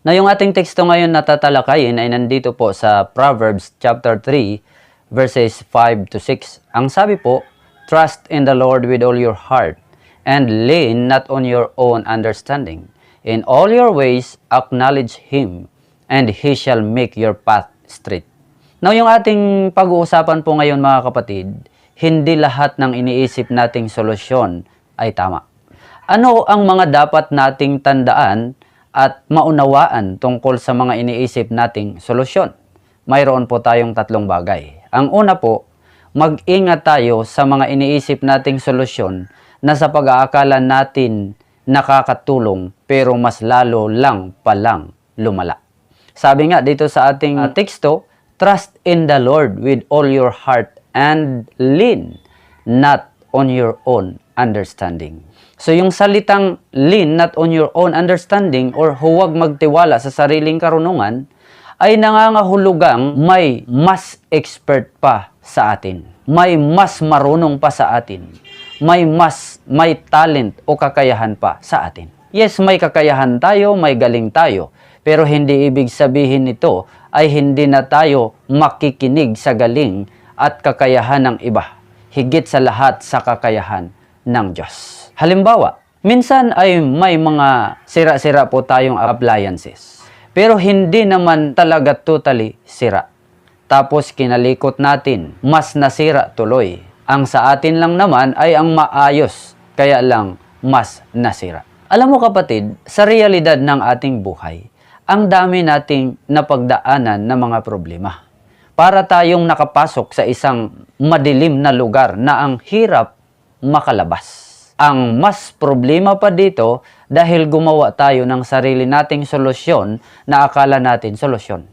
Na yung ating teksto ngayon na tatalakayin ay nandito po sa Proverbs chapter 3 verses 5 to 6. Ang sabi po, Trust in the Lord with all your heart and lean not on your own understanding. In all your ways acknowledge Him and He shall make your path straight. Now yung ating pag-uusapan po ngayon mga kapatid, hindi lahat ng iniisip nating solusyon ay tama. Ano ang mga dapat nating tandaan at maunawaan tungkol sa mga iniisip nating solusyon? Mayroon po tayong tatlong bagay. Ang una po, mag-ingat tayo sa mga iniisip nating solusyon na sa pag-aakala natin nakakatulong pero mas lalo lang palang lumala. Sabi nga dito sa ating uh, teksto, trust in the Lord with all your heart and lean not on your own understanding. So yung salitang lean not on your own understanding or huwag magtiwala sa sariling karunungan ay nangangahulugang may mas expert pa sa atin. May mas marunong pa sa atin. May mas may talent o kakayahan pa sa atin. Yes, may kakayahan tayo, may galing tayo. Pero hindi ibig sabihin nito ay hindi na tayo makikinig sa galing at kakayahan ng iba. Higit sa lahat sa kakayahan ng Diyos. Halimbawa, minsan ay may mga sira-sira po tayong appliances. Pero hindi naman talaga totally sira. Tapos kinalikot natin, mas nasira tuloy. Ang sa atin lang naman ay ang maayos, kaya lang mas nasira. Alam mo kapatid, sa realidad ng ating buhay, ang dami nating napagdaanan ng mga problema. Para tayong nakapasok sa isang madilim na lugar na ang hirap makalabas. Ang mas problema pa dito dahil gumawa tayo ng sarili nating solusyon na akala natin solusyon.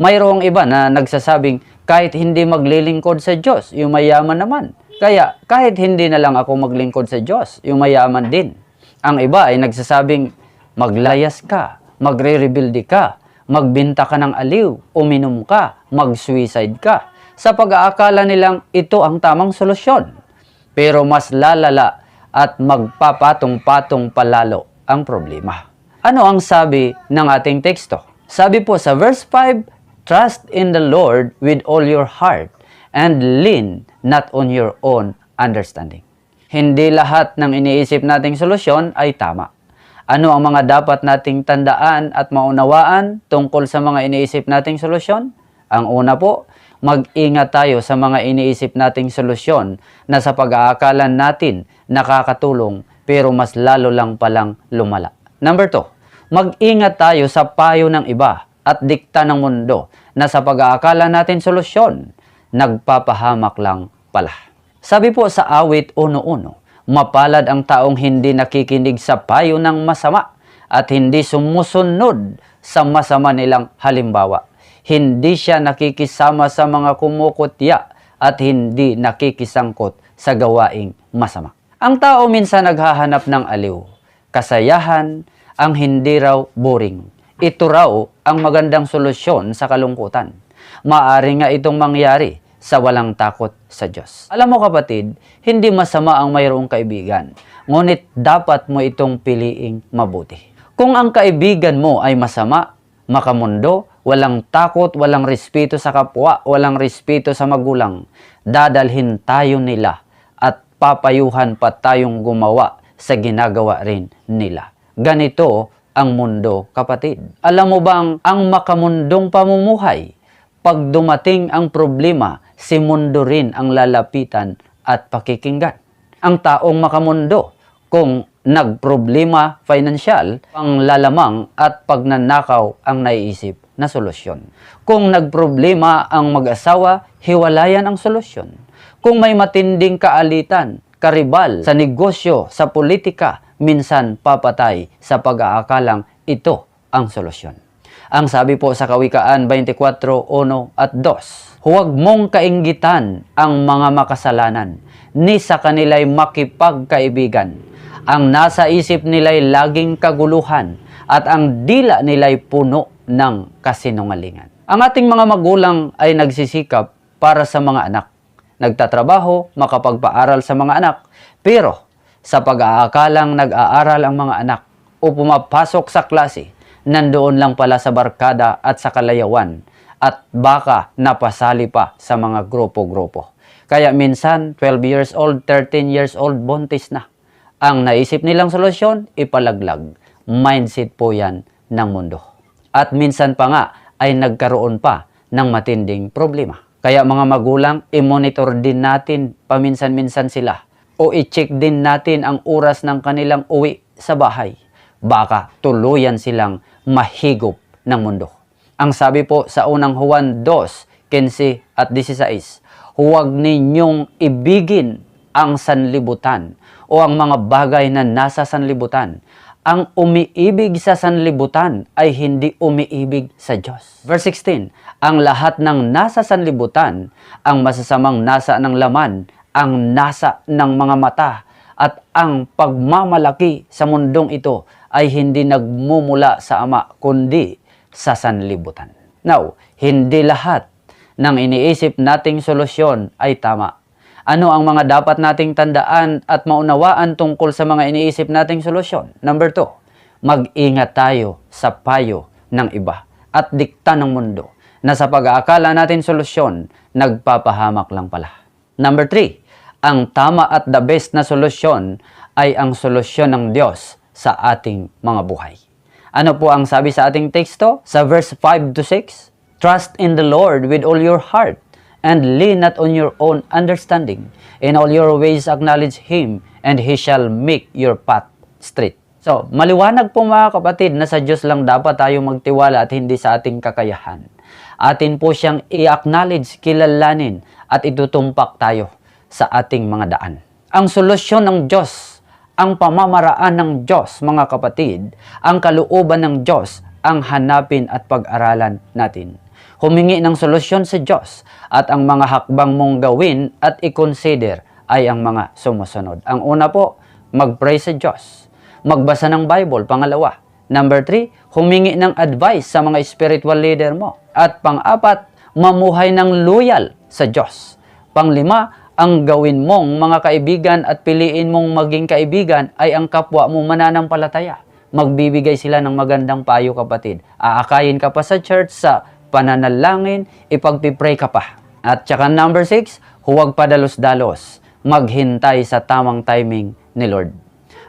Mayroong iba na nagsasabing kahit hindi maglilingkod sa Diyos, yung mayaman naman. Kaya kahit hindi na lang ako maglingkod sa Diyos, yung mayaman din. Ang iba ay nagsasabing maglayas ka, magre-rebuild ka, magbinta ka ng aliw, uminom ka, mag-suicide ka. Sa pag-aakala nilang ito ang tamang solusyon. Pero mas lalala at magpapatong-patong palalo ang problema. Ano ang sabi ng ating teksto? Sabi po sa verse 5, Trust in the Lord with all your heart and lean not on your own understanding. Hindi lahat ng iniisip nating solusyon ay tama. Ano ang mga dapat nating tandaan at maunawaan tungkol sa mga iniisip nating solusyon? Ang una po, mag-ingat tayo sa mga iniisip nating solusyon na sa pag-aakalan natin nakakatulong pero mas lalo lang palang lumala. Number two, mag-ingat tayo sa payo ng iba at dikta ng mundo na sa pag-aakala natin solusyon, nagpapahamak lang pala. Sabi po sa awit 1.1, mapalad ang taong hindi nakikinig sa payo ng masama at hindi sumusunod sa masama nilang halimbawa. Hindi siya nakikisama sa mga kumukutya at hindi nakikisangkot sa gawaing masama. Ang tao minsan naghahanap ng aliw, kasayahan, ang hindi raw boring. Ito raw ang magandang solusyon sa kalungkutan. Maari nga itong mangyari sa walang takot sa Diyos. Alam mo kapatid, hindi masama ang mayroong kaibigan, ngunit dapat mo itong piliing mabuti. Kung ang kaibigan mo ay masama, makamundo, walang takot, walang respeto sa kapwa, walang respeto sa magulang, dadalhin tayo nila at papayuhan pa tayong gumawa sa ginagawa rin nila. Ganito ang mundo, kapatid. Alam mo bang ang makamundong pamumuhay, pag dumating ang problema, si mundo rin ang lalapitan at pakikinggan. Ang taong makamundo, kung nagproblema financial, ang lalamang at pagnanakaw ang naiisip na solusyon. Kung nagproblema ang mag-asawa, hiwalayan ang solusyon. Kung may matinding kaalitan, karibal sa negosyo, sa politika, minsan papatay sa pag-aakalang ito ang solusyon. Ang sabi po sa Kawikaan 24:1 at 2, Huwag mong kainggitan ang mga makasalanan, ni sa kanila'y makipagkaibigan. Ang nasa isip nila'y laging kaguluhan, at ang dila nila'y puno ng kasinungalingan. Ang ating mga magulang ay nagsisikap para sa mga anak. Nagtatrabaho, makapagpaaral sa mga anak. Pero sa pag-aakalang nag-aaral ang mga anak o pumapasok sa klase, nandoon lang pala sa barkada at sa kalayawan at baka napasali pa sa mga grupo-grupo. Kaya minsan, 12 years old, 13 years old, buntis na. Ang naisip nilang solusyon, ipalaglag. Mindset po yan ng mundo. At minsan pa nga ay nagkaroon pa ng matinding problema. Kaya mga magulang, i-monitor din natin paminsan-minsan sila o i-check din natin ang oras ng kanilang uwi sa bahay. Baka tuluyan silang mahigop ng mundo. Ang sabi po sa unang Juan 2, 15 at 16, huwag ninyong ibigin ang sanlibutan o ang mga bagay na nasa sanlibutan. Ang umiibig sa sanlibutan ay hindi umiibig sa Diyos. Verse 16, ang lahat ng nasa sanlibutan, ang masasamang nasa ng laman, ang nasa ng mga mata, at ang pagmamalaki sa mundong ito ay hindi nagmumula sa Ama, kundi sa sanlibutan. Now, hindi lahat ng iniisip nating solusyon ay tama. Ano ang mga dapat nating tandaan at maunawaan tungkol sa mga iniisip nating solusyon? Number two, mag-ingat tayo sa payo ng iba at dikta ng mundo na sa pag-aakala natin solusyon, nagpapahamak lang pala. Number three, ang tama at the best na solusyon ay ang solusyon ng Diyos sa ating mga buhay. Ano po ang sabi sa ating teksto? Sa verse 5 to 6, Trust in the Lord with all your heart and lean not on your own understanding. In all your ways acknowledge Him and He shall make your path straight. So, maliwanag po mga kapatid na sa Diyos lang dapat tayo magtiwala at hindi sa ating kakayahan. Atin po siyang i-acknowledge, kilalanin at itutumpak tayo sa ating mga daan. Ang solusyon ng Diyos, ang pamamaraan ng Diyos, mga kapatid, ang kalooban ng Diyos, ang hanapin at pag-aralan natin. Humingi ng solusyon sa Diyos at ang mga hakbang mong gawin at i-consider ay ang mga sumusunod. Ang una po, mag-pray sa Diyos. Magbasa ng Bible, pangalawa. Number three, humingi ng advice sa mga spiritual leader mo. At pang-apat, mamuhay ng loyal sa Diyos. Panglima, ang gawin mong mga kaibigan at piliin mong maging kaibigan ay ang kapwa mo mananampalataya. Magbibigay sila ng magandang payo kapatid. Aakayin ka pa sa church sa pananalangin, ipagpipray ka pa. At saka number six, huwag padalos-dalos. Maghintay sa tamang timing ni Lord.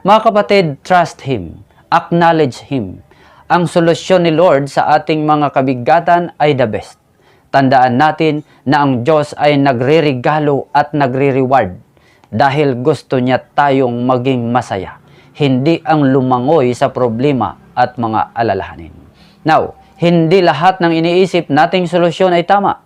Mga kapatid, trust Him. Acknowledge Him. Ang solusyon ni Lord sa ating mga kabigatan ay the best. Tandaan natin na ang Diyos ay nagre-regalo at nagre-reward dahil gusto niya tayong maging masaya, hindi ang lumangoy sa problema at mga alalahanin. Now, hindi lahat ng iniisip nating solusyon ay tama.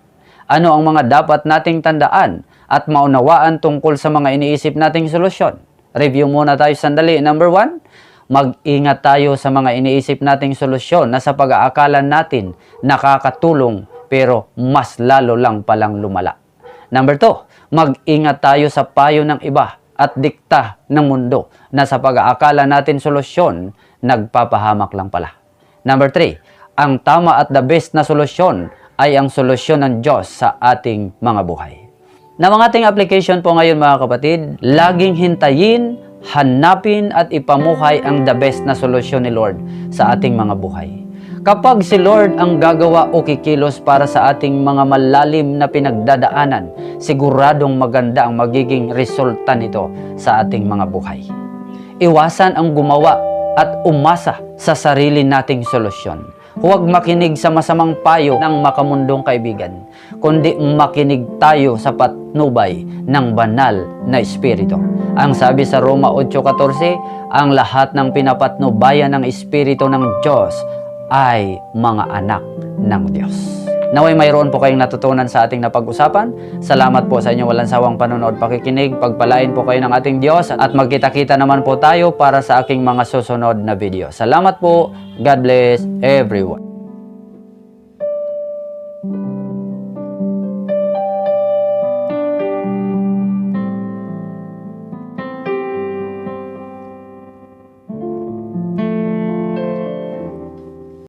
Ano ang mga dapat nating tandaan at maunawaan tungkol sa mga iniisip nating solusyon? Review muna tayo sandali. Number one, mag-ingat tayo sa mga iniisip nating solusyon na sa pag-aakalan natin nakakatulong pero mas lalo lang palang lumala. Number two, mag-ingat tayo sa payo ng iba at dikta ng mundo na sa pag-aakala natin solusyon, nagpapahamak lang pala. Number three, ang tama at the best na solusyon ay ang solusyon ng Diyos sa ating mga buhay. Na mga ating application po ngayon mga kapatid, laging hintayin, hanapin at ipamuhay ang the best na solusyon ni Lord sa ating mga buhay. Kapag si Lord ang gagawa o kikilos para sa ating mga malalim na pinagdadaanan, siguradong maganda ang magiging resulta nito sa ating mga buhay. Iwasan ang gumawa at umasa sa sarili nating solusyon. Huwag makinig sa masamang payo ng makamundong kaibigan, kundi makinig tayo sa patnubay ng banal na Espiritu. Ang sabi sa Roma 8.14, ang lahat ng pinapatnubayan ng Espiritu ng Diyos ay mga anak ng Diyos. Naway mayroon po kayong natutunan sa ating napag-usapan. Salamat po sa inyong walang sawang panonood pakikinig. Pagpalain po kayo ng ating Diyos at magkita-kita naman po tayo para sa aking mga susunod na video. Salamat po. God bless everyone.